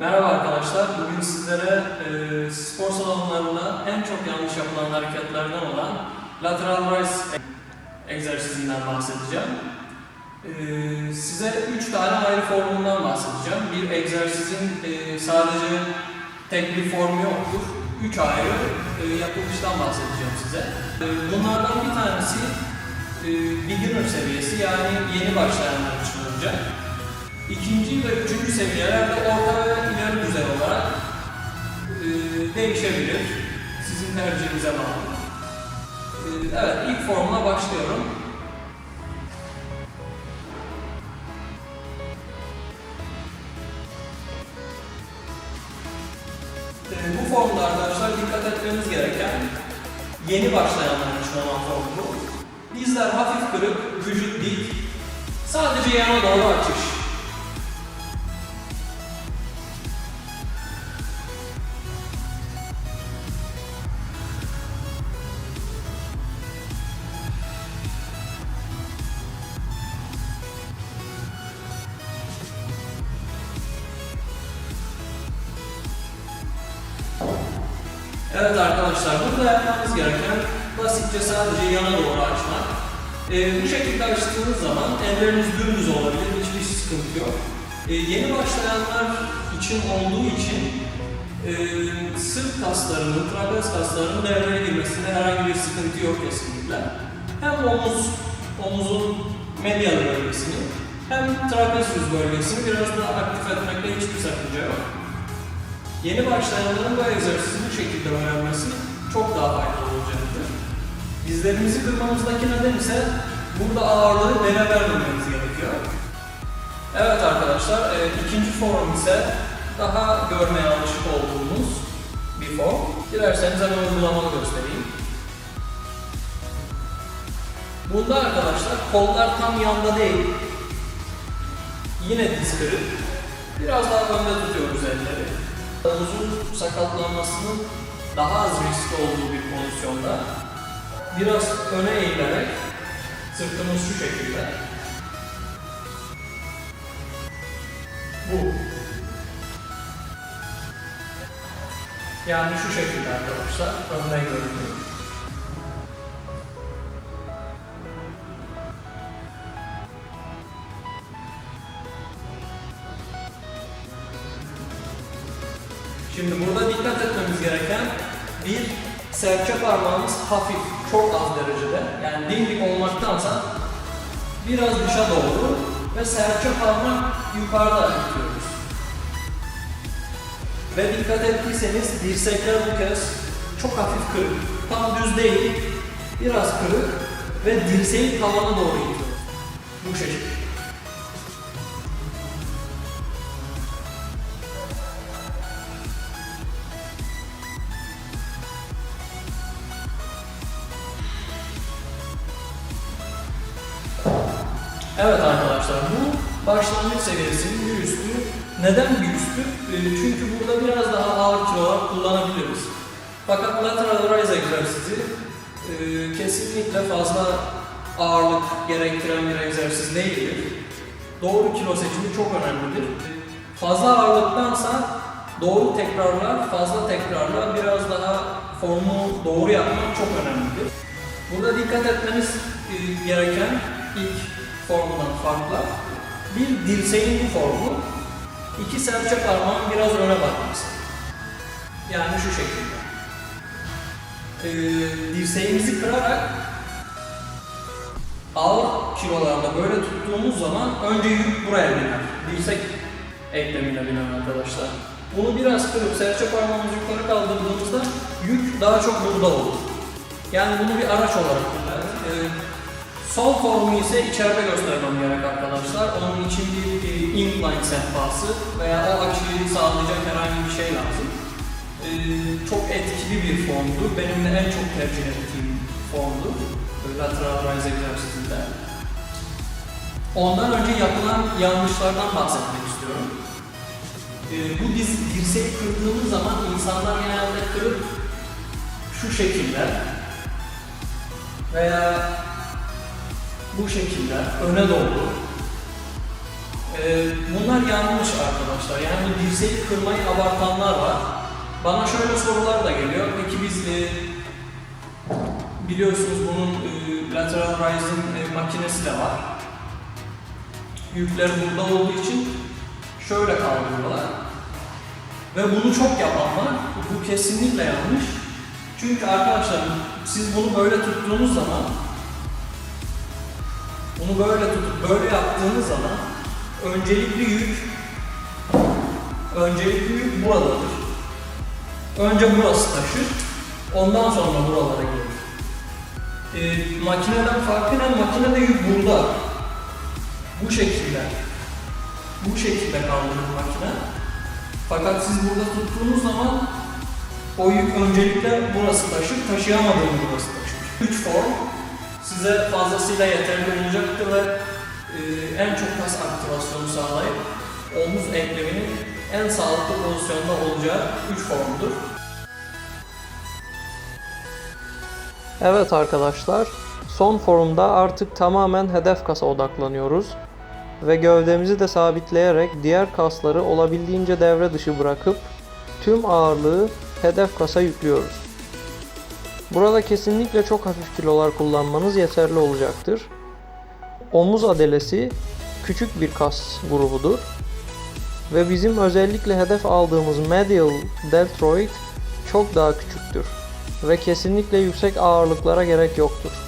Merhaba arkadaşlar. Bugün sizlere e, spor salonlarında en çok yanlış yapılan hareketlerden olan lateral raise egzersizinden bahsedeceğim. E, size 3 tane ayrı formundan bahsedeceğim. Bir egzersizin e, sadece tek bir formu yoktur. 3 ayrı e, yapılıştan bahsedeceğim size. E, bunlardan bir tanesi e, beginner seviyesi yani yeni başlayanlar için olacak. İkinci ve üçüncü seviyelerde orta ve ileri düzey olarak e, değişebilir. Sizin tercihinize bağlı. E, evet, ilk formuna başlıyorum. E, bu formda arkadaşlar dikkat etmeniz gereken yeni başlayanlar için olan form bu. Dizler hafif kırık, vücut dik, sadece yana doğru açış. Evet arkadaşlar, burada yapmamız gereken basitçe sadece yana doğru açmak. Ee, bu şekilde açtığınız zaman elleriniz dümdüz olabilir, hiçbir sıkıntı yok. Ee, yeni başlayanlar için olduğu için e, sırt kaslarının, trapez kaslarının devreye girmesinde herhangi bir sıkıntı yok kesinlikle. Hem omuz, omuzun medial bölgesini hem trapezyus bölgesini biraz daha aktif etmekte hiçbir sakınca yok. Yeni başlayanların bu egzersizi bu şekilde öğrenmesi çok daha faydalı olacaktır. Dizlerimizi kırmamızdaki neden ise burada ağırlığı bele vermememiz gerekiyor. Evet arkadaşlar, e, ikinci form ise daha görmeye alışık olduğumuz bir form. Dilerseniz hemen uygulamanı göstereyim. Bunda arkadaşlar kollar tam yanda değil. Yine diz kırık. Biraz daha önde tutuyoruz elleri omuzun sakatlanmasının daha az riskli olduğu bir pozisyonda biraz öne eğilerek sırtımız şu şekilde bu yani şu şekilde arkadaşlar örneği görünüyor. Şimdi burada dikkat etmemiz gereken bir serçe parmağımız hafif, çok az derecede yani dimdik olmaktansa biraz dışa doğru ve serçe parmak yukarıda tutuyoruz. Ve dikkat ettiyseniz dirsekler bu kez çok hafif kırık. Tam düz değil, biraz kırık ve dirseği tavana doğru itiyoruz. Bu şekilde. Evet arkadaşlar bu başlangıç seviyesinin bir üstü. Neden bir üstü? Ee, Çünkü burada biraz daha ağır kilolar kullanabiliriz. Fakat lateral raise egzersizi e, kesinlikle fazla ağırlık gerektiren bir egzersiz değildir. Doğru kilo seçimi çok önemlidir. Fazla ağırlıktansa doğru tekrarlar, fazla tekrarlar biraz daha formu doğru yapmak çok önemlidir. Burada dikkat etmeniz e, gereken ilk formundan farklı. Bir dirseğin bu formu, iki serçe parmağın biraz öne bakması. Yani şu şekilde. Ee, dirseğimizi kırarak ağır kilolarda böyle tuttuğumuz zaman önce yük buraya biner. Dirsek eklemine biner arkadaşlar. Bunu biraz kırıp serçe parmağımızı yukarı kaldırdığımızda yük daha çok burada olur. Yani bunu bir araç olarak kullanın. Sol formu ise içeride göstermem gerek arkadaşlar. Onun için bir e, incline sehpası veya o açıyı sağlayacak herhangi bir şey lazım. E, çok etkili bir formdur. Benim de en çok tercih ettiğim formdur. e, Lateral rise egzersizinde. Ondan önce yapılan yanlışlardan bahsetmek istiyorum. E, bu diz, dirseği kırdığımız zaman insanlar genelde kırıp şu şekilde veya bu şekilde öne doğru Ee, bunlar yanlış arkadaşlar. Yani bu dirseği kırmayı abartanlar var. Bana şöyle sorular da geliyor. Peki biz e, biliyorsunuz bunun e, lateral rising e, makinesi de var. Yükler burada olduğu için şöyle kaldırıyorlar. Ve bunu çok yapan. Bu kesinlikle yanlış. Çünkü arkadaşlar siz bunu böyle tuttuğunuz zaman bunu böyle tutup böyle yaptığınız zaman öncelikli yük öncelikli yük buradadır. Önce burası taşır. Ondan sonra buralara gelir. Ee, makineden farkı ne? Makinede yük burada. Bu şekilde. Bu şekilde kaldırır makine. Fakat siz burada tuttuğunuz zaman o yük öncelikle burası taşır, taşıyamadığını burası taşır. 3 form size fazlasıyla yeterli olacaktır ve e, en çok kas aktivasyonu sağlayıp omuz ekleminin en sağlıklı pozisyonda olacağı 3 formdur. Evet arkadaşlar, son forumda artık tamamen hedef kasa odaklanıyoruz ve gövdemizi de sabitleyerek diğer kasları olabildiğince devre dışı bırakıp tüm ağırlığı hedef kasa yüklüyoruz. Burada kesinlikle çok hafif kilolar kullanmanız yeterli olacaktır. Omuz adelesi küçük bir kas grubudur ve bizim özellikle hedef aldığımız medial deltoid çok daha küçüktür ve kesinlikle yüksek ağırlıklara gerek yoktur.